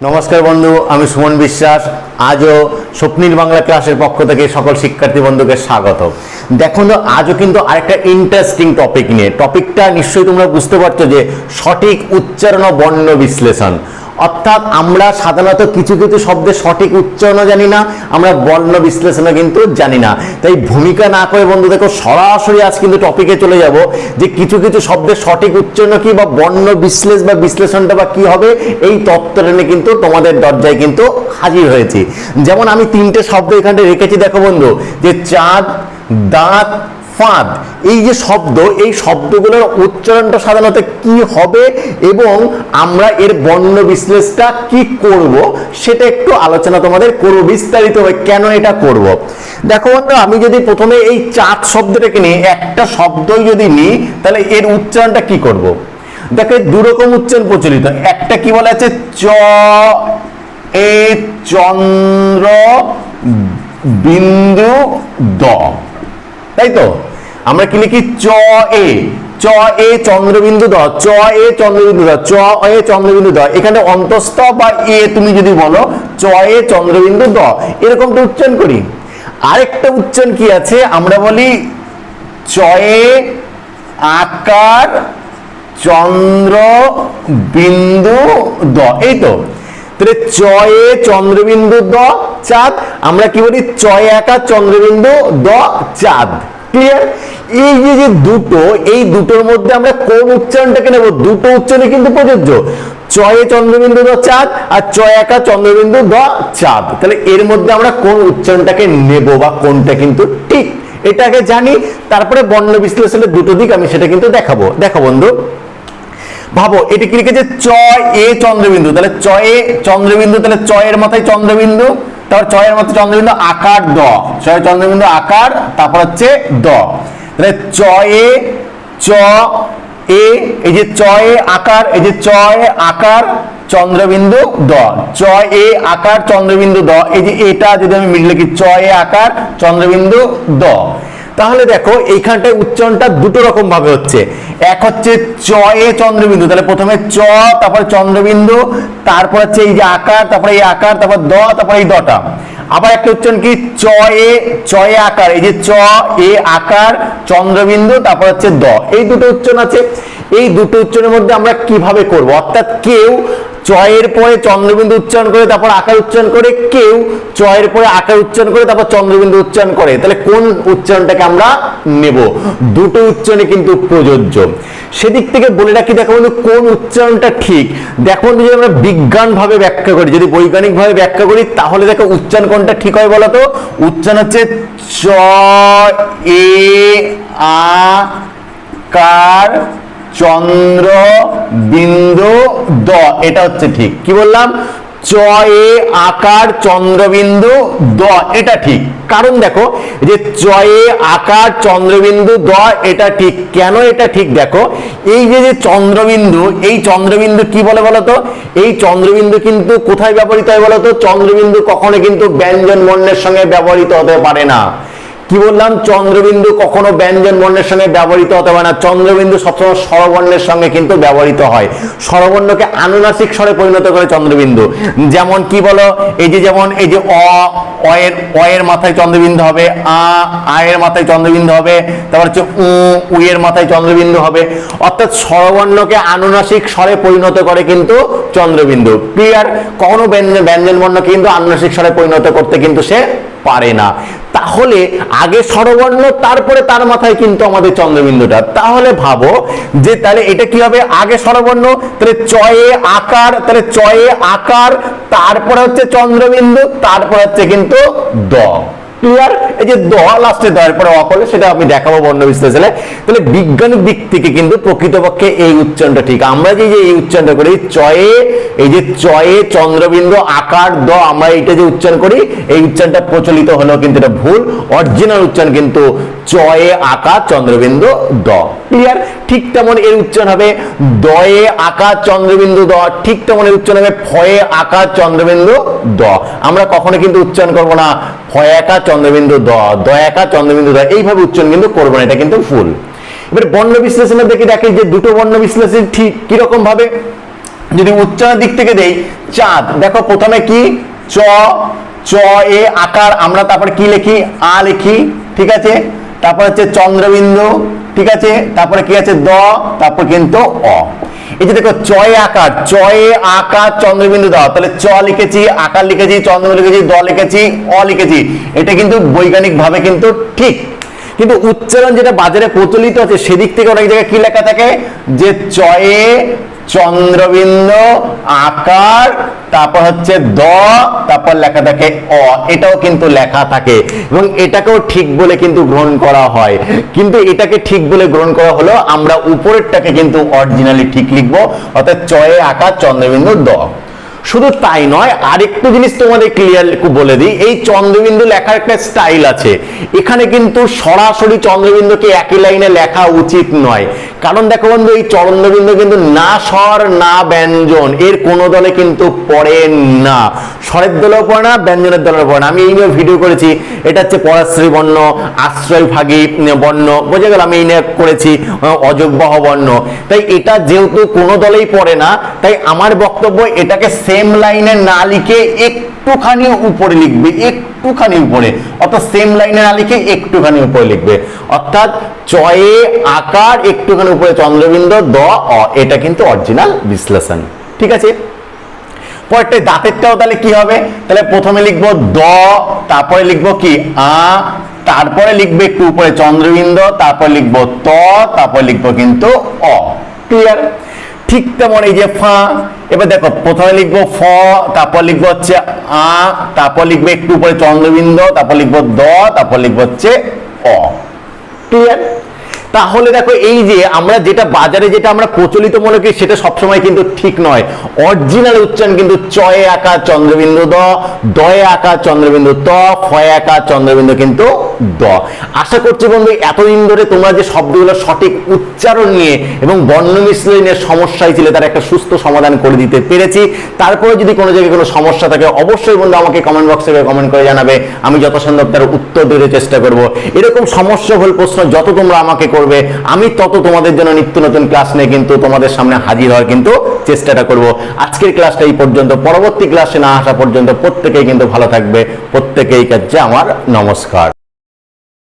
নমস্কার বন্ধু, আমি সুমন বিশ্বাস। আজও স্বপ্নীল বাংলা ক্লাসের পক্ষ থেকে সকল শিক্ষার্থী বন্ধুকে স্বাগত। দেখো তো আজও কিন্তু আরেকটা ইন্টারেস্টিং টপিক নিয়ে। টপিকটা নিশ্চয়ই তোমরা বুঝতে পারছ যে সঠিক উচ্চারণ ও বর্ণ বিশ্লেষণ। অর্থাৎ আমরা সাধারণত কিছু কিছু শব্দের সঠিক উচ্চারণও জানি না, আমরা বর্ণ বিশ্লেষণও কিন্তু জানি না। তাই ভূমিকা না করে বন্ধু, দেখো সরাসরি আজ কিন্তু টপিকে চলে যাব যে কিছু কিছু শব্দের সঠিক উচ্চারণ কি বা বর্ণ বিশ্লেষ বা বিশ্লেষণটা বা কি হবে, এই তত্ত্বটা কিন্তু তোমাদের দরজায় কিন্তু হাজির হয়েছি। যেমন আমি তিনটে শব্দ এখানে রেখেছি, দেখো বন্ধু, যে চাঁদ, দাঁত ফাঁদ। এই যে শব্দ, এই শব্দগুলোর উচ্চারণটা সাধারণত কি হবে এবং আমরা এর বর্ণ বিশ্লেষটা কি করব সেটা একটু আলোচনা তোমাদের করব, বিস্তারিত হয়ে কেন এটা করব। দেখো আমি যদি প্রথমে এই চাঁদ শব্দটাকে নিয়ে একটা শব্দই যদি নিই, তাহলে এর উচ্চারণটা কি করব? দেখো দুরকম উচ্চারণ প্রচলিত। একটা কি বলা আছে? চ, এ, চন্দ্র, বিন্দু, দ। তাই তো আমরা কি লিখি? চ, এ। চ, এ চন্দ্রবিন্দু দ চ, এ চন্দ্রবিন্দু দ চ, এ চন্দ্রবিন্দু দ এখানে অন্তস্থ বা এ তুমি যদি বলো, চ, এ চন্দ্রবিন্দু দ এরকম তো উচ্চারণ করি। আরেকটা উচ্চারণ কি আছে? আমরা বলি চয়ে আকার চন্দ্র বিন্দু দ এই তো তাহলে চয়ে চন্দ্রবিন্দু দ চাঁদ, আমরা কি বলি, চয় একা, চন্দ্রবিন্দু দ, চাঁদ। ক্লিয়ার এই যে যে দুটো, এই দুটোর মধ্যে আমরা কোন উচ্চারণটাকে নেব? দুটো উচ্চারণে কিন্তু প্রযোজ্য। চয়ে চন্দ্রবিন্দু দ, চাঁদ, আর চয় একা, চন্দ্রবিন্দু দ, চাঁদ। তাহলে এর মধ্যে আমরা কোন উচ্চারণটাকে নেব বা কোনটা কিন্তু ঠিক? এটাকে জানি, তারপরে বর্ণ বিশ্লেষণের দুটো দিক আমি সেটা কিন্তু দেখাবো। দেখো বন্ধু, ভাবো, এটা কি লিখেছে? চ এ চন্দ্রবিন্দু। তাহলে চয়ে চন্দ্রবিন্দু, তাহলে চ এর মাথায় চন্দ্রবিন্দু। তারপর চ এর মাথায় চন্দ্রবিন্দু আকার দ। ছয় চন্দ্রবিন্দু আকার, তারপর হচ্ছে দ। তাহলে চ এ চ, এ, এই যে চ এ আকার, এই যে চ এ আকার, চন্দ্রবিন্দু দ। চ এ আকার, চন্দ্রবিন্দু দ। এই যে এটা যদি আমি মিডলে কি চ এ আকার, চন্দ্রবিন্দু দ। তাহলে দেখো, এইখানটায় উচ্চারণটা দুটো রকম ভাবে হচ্ছে। এক হচ্ছে চ, এ চন্দ্রবিন্দু, তাহলে প্রথমে চ, তারপর চন্দ্রবিন্দু, তারপর হচ্ছে এই যে আকার, তারপরে এই আকার, তারপর দ, তারপর এই দটা। আবার একটা উচ্চারণ কি? চ, এ চ, এ আকার, এই যে চ, এ আকার, চন্দ্রবিন্দু, তারপর হচ্ছে দ। এই দুটো উচ্চারণ আছে। এই দুটো উচ্চারণের মধ্যে আমরা কীভাবে করব? অর্থাৎ কেউ চয়ের পরে চন্দ্রবিন্দু উচ্চারণ করে, তারপর আকার উচ্চারণ করে, কেউ চয়ের পরে আকার উচ্চারণ করে, তারপর চন্দ্রবিন্দু উচ্চারণ করে। তাহলে কোন উচ্চারণটাকে আমরা নেব? দুটো উচ্চারণে কিন্তু প্রযোজ্য। সেদিক থেকে বলে রাখি, দেখো বন্ধু, কোন উচ্চারণটা ঠিক? দেখো বন্ধু, যদি আমরা বিজ্ঞান ভাবে ব্যাখ্যা করি, যদি বৈজ্ঞানিক ভাবে ব্যাখ্যা করি, তাহলে দেখো উচ্চারণ কোনটা ঠিক হয় বলতো উচ্চারণ হচ্ছে চ, এ, আ, কার চন্দ্র, বিন্দু, দ। এটা হচ্ছে ঠিক। কি বললাম? চ, এ, আকার, চন্দ্রবিন্দু, দ। এটা ঠিক। কারণ দেখো যে চ, এ, আকার, চন্দ্রবিন্দু, দ, এটা ঠিক। কেন এটা ঠিক? দেখো, এই যে যে চন্দ্রবিন্দু, এই চন্দ্রবিন্দু কি বলে বলতো? এই চন্দ্রবিন্দু কিন্তু কোথায় ব্যবহৃত হয় বলতো? চন্দ্রবিন্দু কখনো কিন্তু ব্যঞ্জন বর্ণের সঙ্গে ব্যবহৃত হতে পারে না। কি বললাম? চন্দ্রবিন্দু কখনো ব্যঞ্জন বর্ণের সঙ্গে ব্যবহৃত হতে পারে না। চন্দ্রবিন্দু সবসময় স্বরবর্ণের সঙ্গে কিন্তু ব্যবহৃত হয়। স্বরবর্ণকে আনুনাসিক স্বরে পরিণত করে চন্দ্রবিন্দু। যেমন কি বলো? এই যে যেমন, এই যে অ, অয়ের অয়ের মাথায় চন্দ্রবিন্দু হবে, আ, আয়ের মাথায় চন্দ্রবিন্দু হবে, তারপর হচ্ছে উ, উয়ের মাথায় চন্দ্রবিন্দু হবে। অর্থাৎ স্বরবর্ণকে আনুনাসিক স্বরে পরিণত করে কিন্তু চন্দ্রবিন্দু। ক্লিয়ার কখনো ব্যঞ্জন ব্যঞ্জন বর্ণকে কিন্তু আনুনাসিক স্বরে পরিণত করতে কিন্তু সে পারে না। তাহলে আগে স্বরবর্ণ, তারপরে তার মাথায় কিন্তু আমাদের চন্দ্রবিন্দুটা। তাহলে ভাবো যে তাহলে এটা কি হবে? আগে স্বরবর্ণ, তাহলে চয়ে আকার, তাহলে চয়ে আকার, তারপরে হচ্ছে চন্দ্রবিন্দু, তারপরে হচ্ছে কিন্তু দ। ক্লিয়ার এই যে দ লাস্টে দয়ার পরে অকল সেটা আমি দেখাবো বর্ণ বিশ্লেষণে। তাহলে বিজ্ঞানিক দিক থেকে কিন্তু প্রকৃতপক্ষে এই উচ্চারণটা ঠিক। আমরা যে যে এই উচ্চারণটা করি, চয়ে, এই যে চয়ে চন্দ্রবিন্দু আকার দ, আমরা এটা যে উচ্চারণ করি, এই উচ্চারণটা প্রচলিত হলেও কিন্তু এটা ভুল। অরিজিনাল উচ্চারণ কিন্তু চয়ে আকার চন্দ্রবিন্দু দ। ক্লিয়ার ঠিক তেমন এর উচ্চারণ হবে দয়ে আকার চন্দ্রবিন্দু দ। ঠিক তেমন এর উচ্চারণ হবে ফয়ে আকার চন্দ্রবিন্দু দ। আমরা কখনো কিন্তু উচ্চারণ করব না, ফয় একা চন্দ্রবিন্দু দ দ একা চন্দ্রবিন্দু দ। এইভাবে উচ্চারণ কিন্তু করব না, এটা কিন্তু ফুল এবার বর্ণ বিশ্লেষণের দেখে দেখে যে দুটো বর্ণ বিশ্লেষণ ঠিক কীরকম ভাবে। যদি উচ্চারণের দিক থেকে দেই, চাঁদ। দেখো প্রথমে কি? চ চ, এ, আকার। আমরা তারপর কি লিখি? আ লিখি। ঠিক আছে? তারপর হচ্ছে চন্দ্রবিন্দু, ঠিক আছে? তারপরে কি আছে? দ, তারপর কিন্তু অ। এই যে দেখো চয়ে আকার চয়ে আকার চন্দ্রবিন্দু দাও তাহলে চ লিখেছি, আকার লিখেছি, চন্দ্রবিন্দু লিখেছি, দ লিখেছি, অ লিখেছি। এটা কিন্তু বৈজ্ঞানিক ভাবে কিন্তু ঠিক। কিন্তু উচ্চারণ যেটা বাজারে প্রচলিত আছে, সেদিক থেকে অনেক জায়গায় কি লেখা থাকে? যে চয়ে চন্দ্রবিন্দু, আকার, তারপর হচ্ছে দ, তারপর লেখা থাকে অ। এটাও কিন্তু লেখা থাকে। এবং এটাকেও ঠিক বলে কিন্তু গ্রহণ করা হয়। কিন্তু এটাকে ঠিক বলে গ্রহণ করা হলো, আমরা উপরেরটাকে কিন্তু অরিজিনালি ঠিক লিখব। অর্থাৎ চয়ে আকার চন্দ্রবিন্দু দ। শুধু তাই নয়, আরেকটু জিনিস তোমাদের ক্লিয়ার বলে দিই। এই চন্দ্রবিন্দু লেখার একটা স্টাইল আছে। এখানে কিন্তু সরাসরি চন্দ্রবিন্দুকে একই লাইনে লেখা উচিত নয়। কারণ দেখো বন্ধু, এই চন্দ্রবিন্দু কিন্তু না স্বর না ব্যঞ্জন, এর কোনো দলে কিন্তু পড়ে না। স্বরের দলেও পড়ে না, ব্যঞ্জনের দলেও পড়ে না। আমি এই নিয়ে ভিডিও করেছি। এটা হচ্ছে পরাশ্রী বর্ণ, আশ্রয় ভাগী বর্ণ, বোঝা গেল আমি এই নিয়ে করেছি অযোগ্যহ বর্ণ তাই এটা যেহেতু কোনো দলেই পড়ে না, তাই আমার বক্তব্য এটাকে সেম লাইনে না লিখে একটুখানি উপরে লিখবে, একটুখানি উপরে। অর্থাৎ সেম লাইনে না লিখে একটুখানি উপরে লিখবে। অর্থাৎ চয়ে আকার একটুখানি উপরে চন্দ্রবিন্দু দ অ, এটা কিন্তু অরিজিনাল বিশ্লেষণ। ঠিক আছে? পরেরটা দাঁতেরটাও তাহলে কি হবে? তাহলে প্রথমে লিখব দ, তারপরে লিখব কি? আ, তারপরে লিখবে একটু উপরে চন্দ্রবিন্দু, তারপর লিখব ত, তারপর লিখব কিন্তু অ। ক্লিয়ার ঠিক তেমন এই যে ফা, এবার দেখো, প্রথমে লিখব ফ, তারপর লিখব হচ্ছে আ, তারপর লিখবে একটু উপরে চন্দ্রবিন্দু, তারপর লিখব দ, তারপর লিখব হচ্ছে অ। ক্লিয়ার তাহলে দেখো, এই যে আমরা যেটা বাজারে যেটা আমরা প্রচলিত মনে করি, সেটা সবসময় কিন্তু ঠিক নয়। অরিজিনাল উচ্চারণ কিন্তু চয়ে আকার চন্দ্রবিন্দু দ, দয়ে আকার চন্দ্রবিন্দু ত, ফয়ে আকার চন্দ্রবিন্দু কিন্তু দ। আশা করছি বন্ধু, এতদিন ধরে তোমরা যে শব্দগুলো সঠিক উচ্চারণ নিয়ে এবং বর্ণ মিশ্রণের সমস্যায় ছিল, তার একটা সুস্থ সমাধান করে দিতে পেরেছি। তারপরে যদি কোনো জায়গায় কোনো সমস্যা থাকে, অবশ্যই বন্ধু আমাকে কমেন্ট বক্সে কমেন্ট করে জানাবে। আমি যত সম্ভব তার উত্তর দিতে চেষ্টা করব। এরকম সমস্যা হল প্রশ্ন যত তোমরা আমাকে করবে, আমি তত তোমাদের জন্য নিত্য নতুন ক্লাস নিয়ে কিন্তু তোমাদের সামনে হাজির হওয়ার কিন্তু চেষ্টাটা করব। আজকের ক্লাসটা এই পর্যন্ত। পরবর্তী ক্লাসে না আসা পর্যন্ত প্রত্যেকেই কিন্তু ভালো থাকবে। প্রত্যেকেই কাছে আমার নমস্কার।